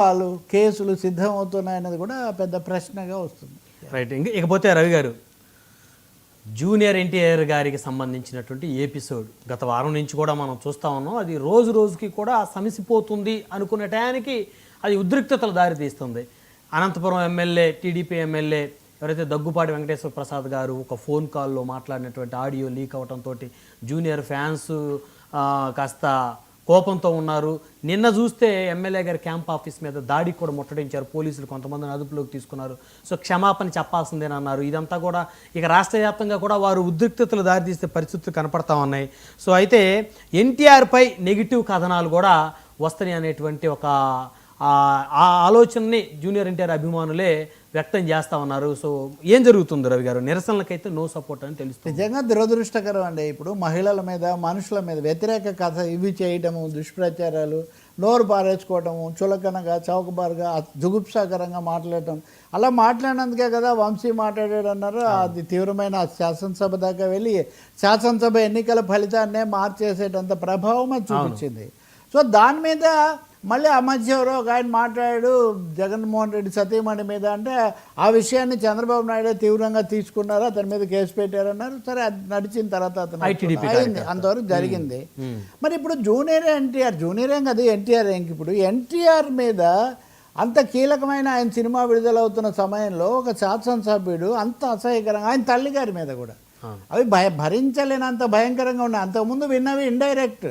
వాళ్ళు కేసులు సిద్ధమవుతున్నాయన్నది కూడా పెద్ద ప్రశ్నగా వస్తుంది. రైట్ ఇంక ఇకపోతే రవి గారు జూనియర్ ఎన్టీఆర్ గారికి సంబంధించినటువంటి ఎపిసోడ్ గత వారం నుంచి కూడా మనం చూస్తా ఉన్నాం. అది రోజు రోజుకి కూడా సమసిపోతుంది అనుకునే టయానికి అది ఉద్రిక్తతలు దారితీస్తుంది అనంతపురం ఎమ్మెల్యే టీడీపీ ఎమ్మెల్యే ఎవరైతే దగ్గుపాటి వెంకటేశ్వర ప్రసాద్ గారు ఒక ఫోన్ కాల్లో మాట్లాడినటువంటి ఆడియో లీక్ అవడంతో జూనియర్ ఫ్యాన్స్ కాస్త కోపంతో ఉన్నారు. నిన్న చూస్తే ఎమ్మెల్యే గారి క్యాంప్ ఆఫీస్ మీద దాడికి కూడా ముట్టడించారు. పోలీసులు కొంతమందిని అదుపులోకి తీసుకున్నారు. సో క్షమాపణ చెప్పాల్సిందేనన్నారు ఇదంతా కూడా ఇక రాష్ట్ర వ్యాప్తంగా కూడా వారు ఉద్రిక్తతలు దారితీస్తే పరిస్థితులు కనపడతా ఉన్నాయి. సో అయితే ఎన్టీఆర్పై నెగిటివ్ కథనాలు కూడా వస్తాయి అనేటువంటి ఒక ఆ ఆలోచనని జూనియర్ ఎన్టీఆర్ అభిమానులే వ్యక్తం చేస్తా ఉన్నారు. సో ఏం జరుగుతుంది రవి గారు? నిరసనలకైతే నో సపోర్ట్ అని తెలుస్తుంది. నిజంగా దురదృష్టకరం అండి. ఇప్పుడు మహిళల మీద మనుషుల మీద వ్యతిరేక కథ ఇవి చేయటము దుష్ప్రచారాలు నోరు పారేసుకోవటము చులకనగా చౌకబారుగా జుగుప్సాకరంగా మాట్లాడటం. అలా మాట్లాడినందుకే కదా వంశీ మాట్లాడాడు అన్నారు అది తీవ్రమైన శాసనసభ దాకా వెళ్ళి శాసనసభ ఎన్నికల ఫలితాన్నే మార్చేసేటంత ప్రభావం అది చూపించింది. సో దాని మీద మళ్ళీ ఆ మధ్య ఎవరో ఒక ఆయన మాట్లాడాడు జగన్మోహన్ రెడ్డి సతీమణి మీద అంటే ఆ విషయాన్ని చంద్రబాబు నాయుడు తీవ్రంగా తీసుకున్నారు అతని మీద కేసు పెట్టారన్నారు. సరే అది నడిచిన తర్వాత అతను అయింది అంతవరకు జరిగింది. మరి ఇప్పుడు జూనియర్ ఎన్టీఆర్ జూనియర్ ఏం కదా ఎన్టీఆర్ ఏంకి ఇప్పుడు ఎన్టీఆర్ మీద అంత కీలకమైన ఆయన సినిమా విడుదలవుతున్న సమయంలో ఒక శాసనసభ్యుడు అంత అసహ్యకరంగా ఆయన తల్లి గారి మీద కూడా. అవి భయ భరించలేనంత భయంకరంగా ఉన్నాయి. అంతకుముందు విన్నవి ఇండైరెక్ట్.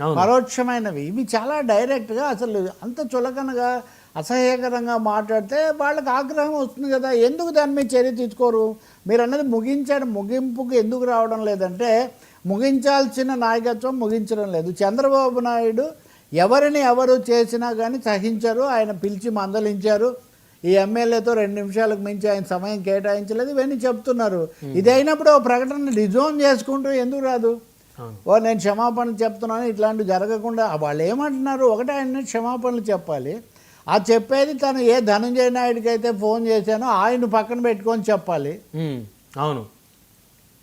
పరోక్షమైనవి. ఇవి చాలా డైరెక్ట్గా అసలు అంత చులకనగా అసహ్యకరంగా మాట్లాడితే వాళ్ళకి ఆగ్రహం వస్తుంది కదా. ఎందుకు దాని మీద చర్య తీసుకోరు? మీరు అన్నది ముగించడం ముగింపుకు ఎందుకు రావడం లేదంటే ముగించాల్సిన నాయకత్వం ముగించడం లేదు. చంద్రబాబు నాయుడు ఎవరిని ఎవరు చేసినా కానీ సహించరు. ఆయన పిలిచి మందలించారు. ఈ ఎమ్మెల్యేతో రెండు నిమిషాలకు మించి ఆయన సమయం కేటాయించలేదు. ఇవన్నీ చెప్తున్నారు. ఇది అయినప్పుడు ఓ ప్రకటన డిజోన్ చేసుకుంటూ ఎందుకు రాదు. ఓ నేను క్షమాపణ చెప్తున్నాను ఇట్లాంటివి జరగకుండా వాళ్ళు ఏమంటున్నారు? ఒకటే ఆయన క్షమాపణలు చెప్పాలి. ఆ చెప్పేది తను ఏ ధనంజయ నాయుడికి అయితే ఫోన్ చేశానో ఆయన పక్కన పెట్టుకొని చెప్పాలి. అవును.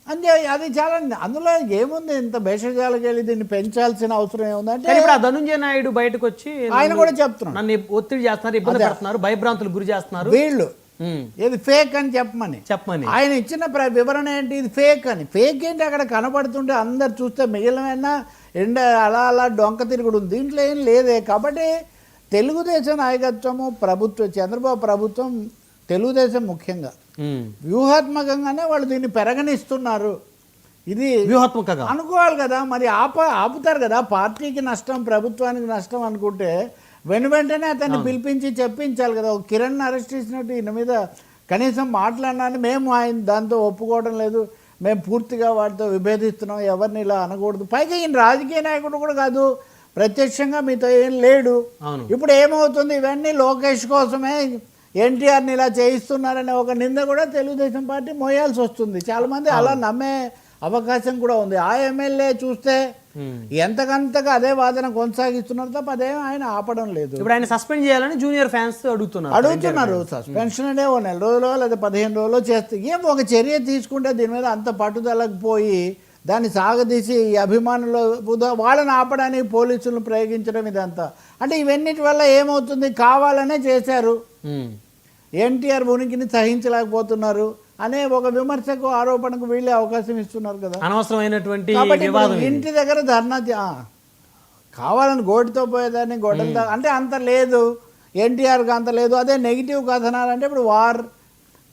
అంతే అది చాలా అందులో ఏముంది? ఇంత భేషజాలకు వెళ్ళి దీన్ని పెంచాల్సిన అవసరం ఏముందంటే ఇప్పుడు ఆ ధనుంజయ నాయుడు బయటకు వచ్చి ఆయన కూడా చెప్తున్నాడు. నన్ను ఒత్తిడి చేస్తున్నారు ఇబ్బంది పెడుతున్నారు భయభ్రాంతులు గురి చేస్తున్నారు. వీళ్ళు ఇది ఫేక్ అని చెప్పమని. చెప్పమని. ఆయన ఇచ్చిన ప్ర- వివరణ ఏంటి? ఇది ఫేక్ అని. ఫేక్ ఏంటి? అక్కడ కనపడుతుంటే అందరు చూస్తే మిగిలిన ఎండ అలా అలా డొంక తిరుగుడు దీంట్లో ఏం లేదే. కాబట్టి తెలుగుదేశం నాయకత్వము ప్రభుత్వం చంద్రబాబు ప్రభుత్వం తెలుగుదేశం ముఖ్యంగా. ఉమ్, వ్యూహాత్మకంగానే వాళ్ళు దీన్ని పెరగనిస్తున్నారు. ఇది వ్యూహాత్మకంగా. అనుకోవాలి కదా. మరి ఆప ఆపుతారు కదా. పార్టీకి నష్టం ప్రభుత్వానికి నష్టం అనుకుంటే వెను వెంటనే అతన్ని పిలిపించి చెప్పించాలి కదా. ఒక కిరణ్ అరెస్ట్ చేసినట్టు ఈయన మీద కనీసం మాట్లాడినాన్ని మేము ఆయన దాంతో ఒప్పుకోవడం లేదు. మేము పూర్తిగా వాటితో విభేదిస్తున్నాం. ఎవరిని ఇలా అనకూడదు. పైగా ఈయన రాజకీయ నాయకుడు కూడా కాదు. ప్రత్యక్షంగా మీతో ఏం లేడు. ఇప్పుడు ఏమవుతుంది? ఇవన్నీ లోకేష్ కోసమే ఎన్టీఆర్ని ఇలా చేయిస్తున్నారనే ఒక నింద కూడా తెలుగుదేశం పార్టీ మోయాల్సి వస్తుంది. చాలా మంది అలా నమ్మే అవకాశం కూడా ఉంది. ఆ ఎమ్మెల్యే చూస్తే. ఎంతకంతగా అదే వాదన కొనసాగిస్తున్నారు తప్ప అదేం ఆయన ఆపడం లేదు. ఇప్పుడు ఆయన సస్పెండ్ చేయాలని జూనియర్ ఫ్యాన్స్ అడుగుతున్నారు. అడుగుతున్నారు సస్పెన్షన్ అనే ఓ నెల రోజులో లేదా పదిహేను రోజులో చేస్తే ఏం ఒక చర్య తీసుకుంటే దీని మీద అంత పట్టుదలకు పోయి దాన్ని సాగదీసి ఈ అభిమానులు వాళ్ళని ఆపడానికి పోలీసులను ప్రయోగించడం ఇదంతా. అంటే ఇవన్నిటి వల్ల ఏమవుతుంది? కావాలనే చేశారు. ఉమ్, ఎన్టీఆర్ ఉనికిని సహించలేకపోతున్నారు. అనే ఒక విమర్శకు ఆరోపణకు వీళ్ళే అవకాశం ఇస్తున్నారు కదా. అనవసరమైనటువంటి. ఇంటి దగ్గర ధర్నా కావాలని గోటితో పోయేదాన్ని గొడ్డల దా- అంటే అంత లేదు. ఎన్టీఆర్కి అంత లేదు. అదే నెగిటివ్ కథనాలు అంటే ఇప్పుడు వార్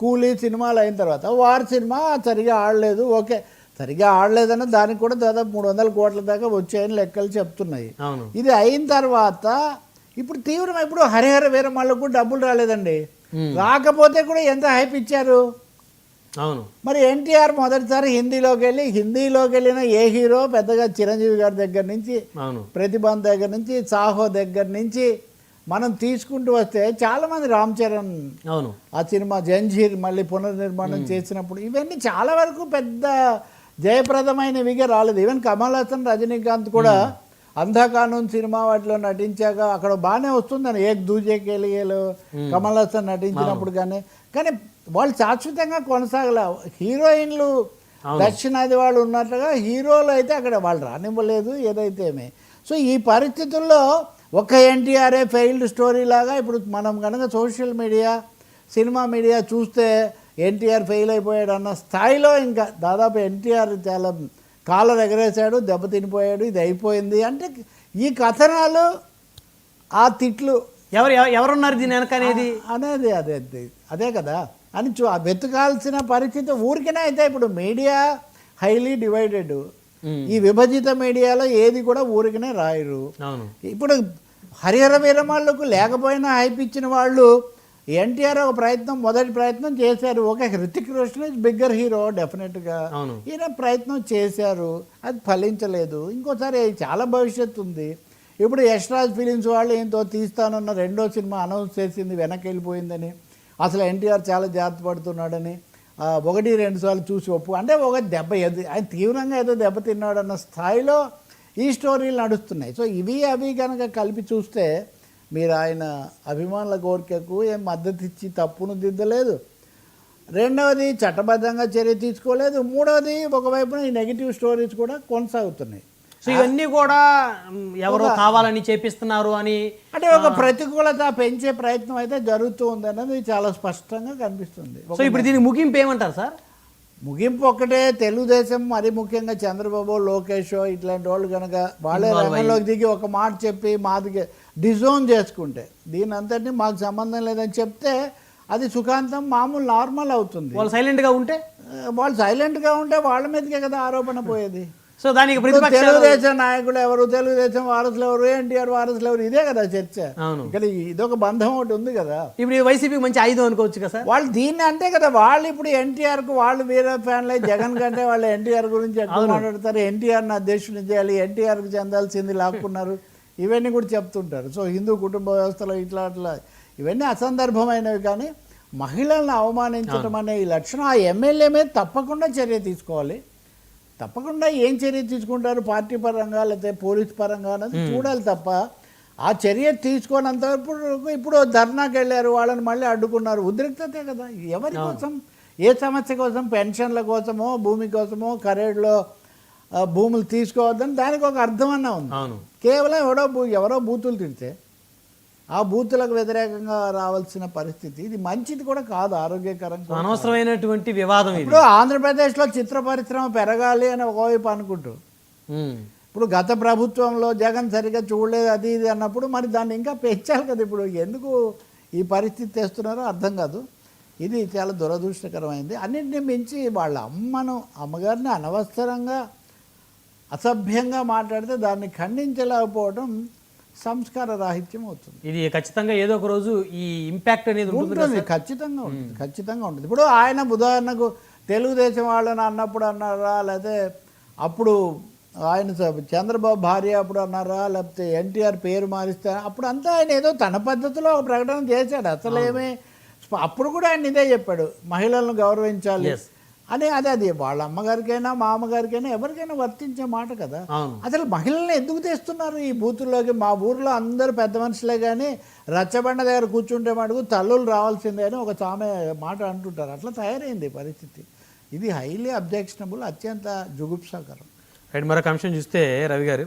కూలీ సినిమాలు అయిన తర్వాత వార్ సినిమా సరిగా ఆడలేదు ఓకే. సరిగా ఆడలేదన్న దానికి కూడా దాదాపు మూడు వందల కోట్ల దాకా వచ్చాయని లెక్కలు చెప్తున్నాయి. ఇది అయిన తర్వాత ఇప్పుడు తీవ్రం ఇప్పుడు హరిహర వీరమల్లకు కూడా డబ్బులు రాలేదండి. రాకపోతే కూడా ఎంత హైప్ ఇచ్చారు? అవును. మరి ఎన్టీఆర్ మొదటిసారి హిందీలోకి వెళ్ళి హిందీలోకి వెళ్ళిన ఏ హీరో పెద్దగా చిరంజీవి గారి దగ్గర నుంచి అవును. ప్రతిభాన్ దగ్గర నుంచి సాహో దగ్గర నుంచి మనం తీసుకుంటూ వస్తే చాలామంది రామ్ చరణ్ అవును. ఆ సినిమా జంజీర్ మళ్ళీ పునర్నిర్మాణం చేసినప్పుడు ఇవన్నీ చాలా వరకు పెద్ద జయప్రదమైనవిగా రాలేదు. ఈవెన్ కమల్ హాసన్ రజనీకాంత్ కూడా అంధకానూన్ సినిమా వాటిలో నటించాక అక్కడ బాగానే వస్తుందని ఏక్ దూజే కేలిగేలో కమల్ హాసన్ నటించినప్పుడు కానీ కానీ వాళ్ళు శాశ్వతంగా కొనసాగల హీరోయిన్లు దక్షిణాది వాళ్ళు ఉన్నట్లుగా హీరోలు అయితే అక్కడ వాళ్ళు రానివ్వలేదు ఏదైతేమి సో ఈ పరిస్థితుల్లో ఒక ఎన్టీఆర్ఏ ఫెయిల్డ్ స్టోరీ లాగా ఇప్పుడు మనం కనుక సోషల్ మీడియా సినిమా మీడియా చూస్తే ఎన్టీఆర్ ఫెయిల్ అయిపోయాడు అన్న స్థాయిలో ఇంకా దాదాపు ఎన్టీఆర్ చాలా కాలర్ ఎగరేశాడు దెబ్బతినిపోయాడు ఇది అయిపోయింది. అంటే ఈ కథనాలు ఆ తిట్లు ఎవరు ఎవ- ఎవరున్నారు దీని వెనక అనేది అనేది అదే అదే కదా. అని చూ వెతకాల్సిన పరిస్థితి ఊరికనే అయితే ఇప్పుడు మీడియా హైలీ డివైడెడ్. ఈ విభజిత మీడియాలో ఏది కూడా ఊరికనే రాయరు. ఇప్పుడు హరిహర వీరమాళ్ళకు లేకపోయినా హైప్ ఇచ్చిన వాళ్ళు ఎన్టీఆర్ ఒక ప్రయత్నం మొదటి ప్రయత్నం చేశారు. ఒక Hrithik Roshan is bigger hero డెఫినెట్గా. ఈయన ప్రయత్నం చేశారు. అది ఫలించలేదు. ఇంకోసారి చాలా భవిష్యత్తు ఉంది. ఇప్పుడు యశ్రాజ్ ఫిలిమ్స్ వాళ్ళు ఏంతో తీస్తానన్న రెండో సినిమా అనౌన్స్ చేసింది వెనక్కి వెళ్ళిపోయిందని. అసలు ఎన్టీఆర్ చాలా జాగ్రత్త పడుతున్నాడని ఒకటి రెండు సార్లు చూసి ఒప్పు అంటే ఒక దెబ్బ ఏది ఆయన తీవ్రంగా ఏదో దెబ్బ తిన్నాడన్న స్థాయిలో ఈ స్టోరీలు నడుస్తున్నాయి. సో ఇవి అవి కనుక కలిపి చూస్తే మీరు ఆయన అభిమానుల కోరికకు ఏం మద్దతు ఇచ్చి తప్పును దిద్దలేదు. రెండవది చట్టబద్ధంగా చర్య తీసుకోలేదు. మూడవది ఒకవైపున ఈ నెగిటివ్ స్టోరీస్ కూడా కొనసాగుతున్నాయి. సో ఇవన్నీ కూడా ఎవరో కావాలని చేపిస్తున్నారు అని అంటే ఒక ప్రతికూలత పెంచే ప్రయత్నం అయితే జరుగుతూ ఉంది అన్నది చాలా స్పష్టంగా కనిపిస్తుంది. సో ఇప్పుడు దీనికి ముగింపు ఏమంటారు సార్? ముగింపు ఒక్కటే తెలుగుదేశం మరి ముఖ్యంగా చంద్రబాబు లోకేష్ ఇట్లాంటి వాళ్ళు కనుక వాళ్ళే రంగంలోకి దిగి ఒక మాట చెప్పి మాది డిజోన్ చేసుకుంటే దీని అంతటినీ మాకు సంబంధం లేదని చెప్తే అది సుఖాంతం మామూలు నార్మల్ అవుతుంది. వాళ్ళు సైలెంట్గా ఉంటే? వాళ్ళు సైలెంట్గా ఉంటే వాళ్ళ మీదకే కదా ఆరోపణ పోయేది. సో దానికి తెలుగుదేశం నాయకులు ఎవరు తెలుగుదేశం వారసులు ఎవరు ఎన్టీఆర్ వారసులు ఎవరు ఇదే కదా చర్చ. అవును. ఇక్కడ ఇదొక బంధం ఒకటి ఉంది కదా. ఇప్పుడు ఈ వైసీపీకి మంచి ఆయుధం అనుకోవచ్చు కదా వాళ్ళు దీన్ని అంటే కదా వాళ్ళు ఇప్పుడు ఎన్టీఆర్కు వాళ్ళు వీర ఫ్యాన్లు జగన్ కంటే వాళ్ళు ఎన్టీఆర్ గురించి ఎక్కువ మాట్లాడతారు ఎన్టీఆర్ నా అధ్యక్షుని చేయాలి ఎన్టీఆర్కు చెందాల్సింది లాక్కున్నారు ఇవన్నీ కూడా చెప్తుంటారు. సో హిందూ కుటుంబ వ్యవస్థలో ఇట్లా అట్లా ఇవన్నీ అసందర్భమైనవి కానీ మహిళలను అవమానించడం అనే ఈ లక్షణం ఆ ఎమ్మెల్యే మీద తప్పకుండా చర్య తీసుకోవాలి. తప్పకుండా ఏం చర్య తీసుకుంటారు? పార్టీ పరంగా లేకపోతే పోలీస్ పరంగా అన్నది చూడాలి తప్ప ఆ చర్య తీసుకోనంత వరకు ఇప్పుడు ధర్నాకి వెళ్ళారు వాళ్ళని మళ్ళీ అడ్డుకున్నారు. ఉద్రిక్తతే కదా. ఎవరి కోసం? ఏ సమస్య కోసం? పెన్షన్ల కోసమో భూమి కోసమో కరేడ్లో భూములు తీసుకోవద్దని దానికి ఒక అర్థం అన్నా ఉంది కేవలం ఎవడో ఎవరో బూతులు తిడితే ఆ బూతులకు వ్యతిరేకంగా రావాల్సిన పరిస్థితి. ఇది మంచిది కూడా కాదు ఆరోగ్యకరం అనవసరమైనటువంటి వివాదం ఇప్పుడు ఆంధ్రప్రదేశ్లో చిత్ర పరిశ్రమ పెరగాలి అని ఒకవైపు అనుకుంటూ. ఇప్పుడు గత ప్రభుత్వంలో జగన్ సరిగ్గా చూడలేదు అది ఇది అన్నప్పుడు మరి దాన్ని ఇంకా పెంచాలి కదా ఇప్పుడు. ఎందుకు ఈ పరిస్థితి తెస్తున్నారో అర్థం కాదు. ఇది చాలా దురదృష్టకరమైంది. అన్నింటినీ మించి వాళ్ళ అమ్మను అమ్మగారిని అనవసరంగా అసభ్యంగా మాట్లాడితే దాన్ని ఖండించలేకపోవడం సంస్కార రాహిత్యం అవుతుంది. ఇది ఖచ్చితంగా ఏదో ఒక రోజు ఈ ఇంపాక్ట్ అనేది ఉంటుంది ఖచ్చితంగా ఉంటుంది ఖచ్చితంగా ఉంటుంది. ఇప్పుడు ఆయన ఉదాహరణకు తెలుగుదేశం వాళ్ళని అన్నప్పుడు అన్నారా లేకపోతే అప్పుడు ఆయన చంద్రబాబు భార్య అప్పుడు అన్నారా లేకపోతే ఎన్టీఆర్ పేరు మారిస్తే అప్పుడు అంతా ఆయన ఏదో తన పద్ధతిలో ఒక ప్రకటన చేశాడు. అసలు ఏమీ అప్పుడు కూడా ఆయన ఇదే చెప్పాడు మహిళలను గౌరవించాలి. అని అదే అది. వాళ్ళ అమ్మగారికైనా మా అమ్మగారికైనా ఎవరికైనా వర్తించే మాట కదా. అసలు మహిళల్ని ఎందుకు తెస్తున్నారు ఈ బూతుల్లోకి? మా ఊర్లో అందరూ పెద్ద మనుషులే కానీ రచ్చబండ దగ్గర కూర్చుంటే మటుకు తల్లులు రావాల్సిందే అని ఒక సామె మాట అంటుంటారు. అట్లా తయారైంది పరిస్థితి. ఇది హైలీ అబ్జెక్షనబుల్ అత్యంత జుగుప్సాకరం. రైట్ మరొక అంశం చూస్తే రవి గారు